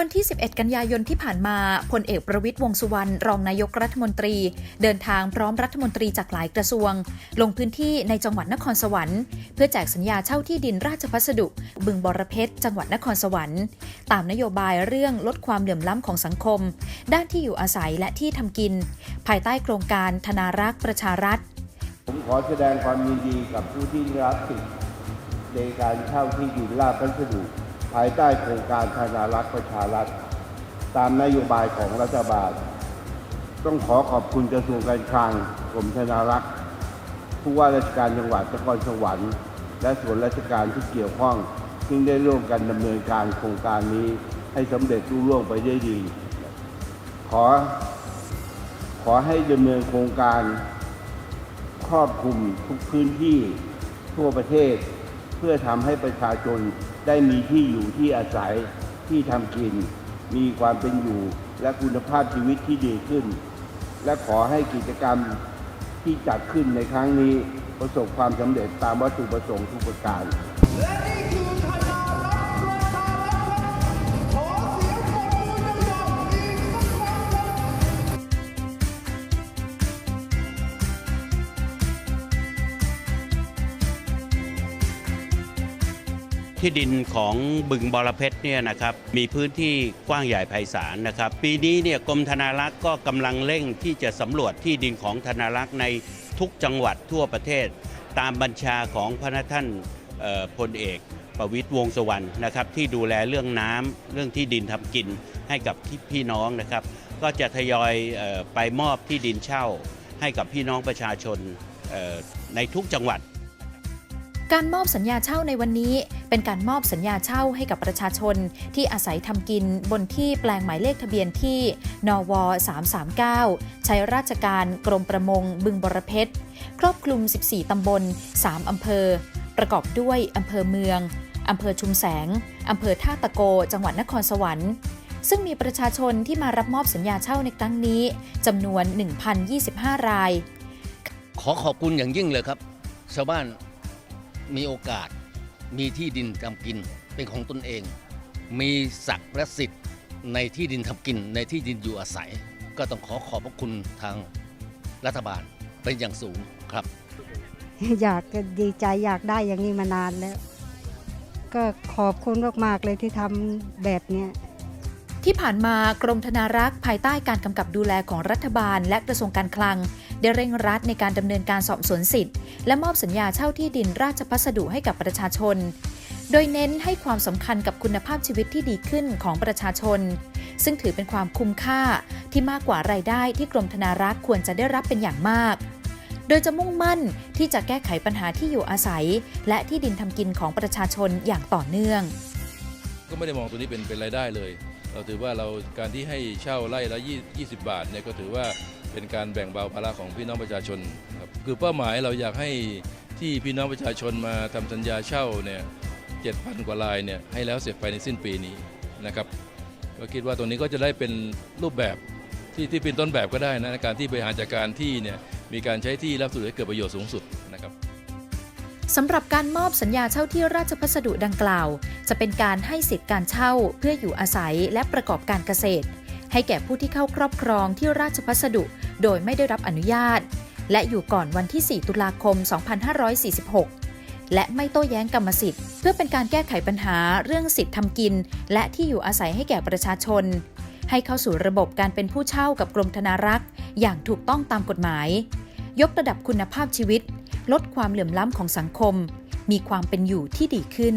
วันที่ 11 กันยายนที่ผ่านมา พลเอกประวิตยวงสุวรรณ รองนายกรัฐมนตรี เดินทางพร้อมรัฐมนตรีจากหลายกระทรวง ลงพื้นที่ในจังหวัดนครสวรรค์ เพื่อแจกสัญญาเช่าที่ดินราชพัสดุ บึงบรเพชร จังหวัดนครสวรรค์ ตามนโยบายเรื่องลดความเหลื่อมล้ำของสังคม ด้านที่อยู่อาศัยและที่ทำกิน ภายใต้โครงการธนารักษ์ประชารัฐ ผมขอแสดงความยินดีกับผู้ที่รับสิทธิ์ในการเช่าที่ดินราชพัสดุ ภายใต้โครงการธนารักษ์ประชารัฐ ตามนโยบายของรัฐบาล ต้องขอขอบคุณกระทรวงการคลังกรมธนารักษ์ผู้ว่าราชการจังหวัดนครสวรรค์ และส่วนราชการที่เกี่ยวข้องซึ่งได้ร่วมกันดำเนินการโครงการนี้ให้สำเร็จรุ่ล่วงไปได้ดี ขอ ขอให้ดำเนินโครงการครอบคลุมทุกพื้นที่ทั่วประเทศ พื่อทำให้ประชาชนได้มีที่อยู่ที่อาศัยที่ทำกิน มีความเป็นอยู่และคุณภาพชีวิตที่ดีขึ้น และขอให้กิจกรรมที่จัดขึ้นในครั้งนี้ประสบความสำเร็จตามวัตถุประสงค์ทุกประการ ที่ดินของบึงบรเพชรเนี่ยนะครับมีพื้นที่กว้างใหญ่ไพศาลนะครับ ปีนี้เนี่ยกรมธนารักษ์ก็กำลังเร่งที่จะสำรวจที่ดินของธนารักษ์ในทุกจังหวัดทั่วประเทศ ตามบัญชาของพระนท่านพลเอกประวิตยวงสวรรณนะครับที่ดูแลเรื่องน้ำเรื่องที่ดินทำกินให้กับพี่น้องนะครับ ก็จะทยอยออไปมอบที่ดินเช่า ให้กับพี่น้องประชาชนในทุกจังหวัด การมอบสัญญาเช่าในวันนี้ เป็นการมอบสัญญาเช่าให้กับประชาชน ที่อาศัยทำกินบนที่แปลงหมายเลขทะเบียนที่ นว 339 ใช้ราชการกรมประมงบึงบรเพชร ครอบคลุม 14 ตำบล 3 อำเภอ ประกอบด้วยอำเภอเมือง อำเภอชุมแสง อำเภอท่าตะโก จังหวัดนครสวรรค์ซึ่งมีประชาชนที่มารับมอบสัญญาเช่าในครั้งนี้จำนวน 1,025 ราย ขอขอบคุณอย่างยิ่งเลยครับ ชาวบ้าน มีโอกาส มีที่ดินทำกินเป็นของตนเอง มีศักดิ์และสิทธิ์ในที่ดินทำกิน ในที่ดินอยู่อาศัย ก็ต้องขอขอบพระคุณทางรัฐบาลเป็นอย่างสูงครับ อยากดีใจอยากได้อย่างนี้มานานแล้ว ก็ขอบคุณมากๆเลยที่ทำแบบเนี้ย ที่ผ่านมากรมธนารักษ์ภายใต้การกำกับดูแลของรัฐบาล และกระทรวงการคลัง ได้เร่งรัดในการดำเนินการสอบสวนสิทธิ์ และมอบสัญญาเช่าที่ดินราชพัสดุให้กับประชาชน โดยเน้นให้ความสำคัญกับคุณภาพชีวิตที่ดีขึ้นของประชาชน ซึ่งถือเป็นความคุ้มค่าที่มากกว่ารายได้ที่กรมธนารักษ์ควรจะได้รับเป็นอย่างมาก โดยจะมุ่งมั่นที่จะแก้ไขปัญหาที่อยู่อาศัย และที่ดินทำกินของประชาชนอย่างต่อเนื่อง ก็ไม่ได้มองตัวนี้เป็นเป็นรายได้เลย เราถือว่าเราการที่ให้เช่าไร่ละ 20 บาทเนี่ยก็ถือว่าเป็นการแบ่งเบาภาระของพี่น้องประชาชนครับคือเป้าหมายเราอยากให้ที่พี่น้องประชาชนมาทำสัญญาเช่าเนี่ย7,000กว่ารายเนี่ยให้แล้วเสร็จภายในสิ้นปีนี้นะครับก็คิดว่าตรงนี้ก็จะได้เป็นรูปแบบที่ที่เป็นต้นแบบก็ได้นะการที่บริหารจัดการที่เนี่ยมีการใช้ที่รับสุดให้เกิดประโยชน์สูงสุด สำหรับการมอบสัญญาเช่าที่ราชพัสดุดังกล่าว จะเป็นการให้สิทธิการเช่าเพื่ออยู่อาศัยและประกอบการเกษตร ให้แก่ผู้ที่เข้าครอบครองที่ราชพัสดุ โดยไม่ได้รับอนุญาต และอยู่ก่อนวันที่ 4 ตุลาคม 2546 และไม่โต้แย้งกรรมสิทธิ์ เพื่อเป็นการแก้ไขปัญหาเรื่องสิทธิทำกิน และที่อยู่อาศัยให้แก่ประชาชน ให้เข้าสู่ระบบการเป็นผู้เช่ากับกรมธนารักษ์ อย่างถูกต้องตามกฎหมาย ยกระดับคุณภาพชีวิต ลดความเหลื่อมล้ำของสังคม มีความเป็นอยู่ที่ดีขึ้น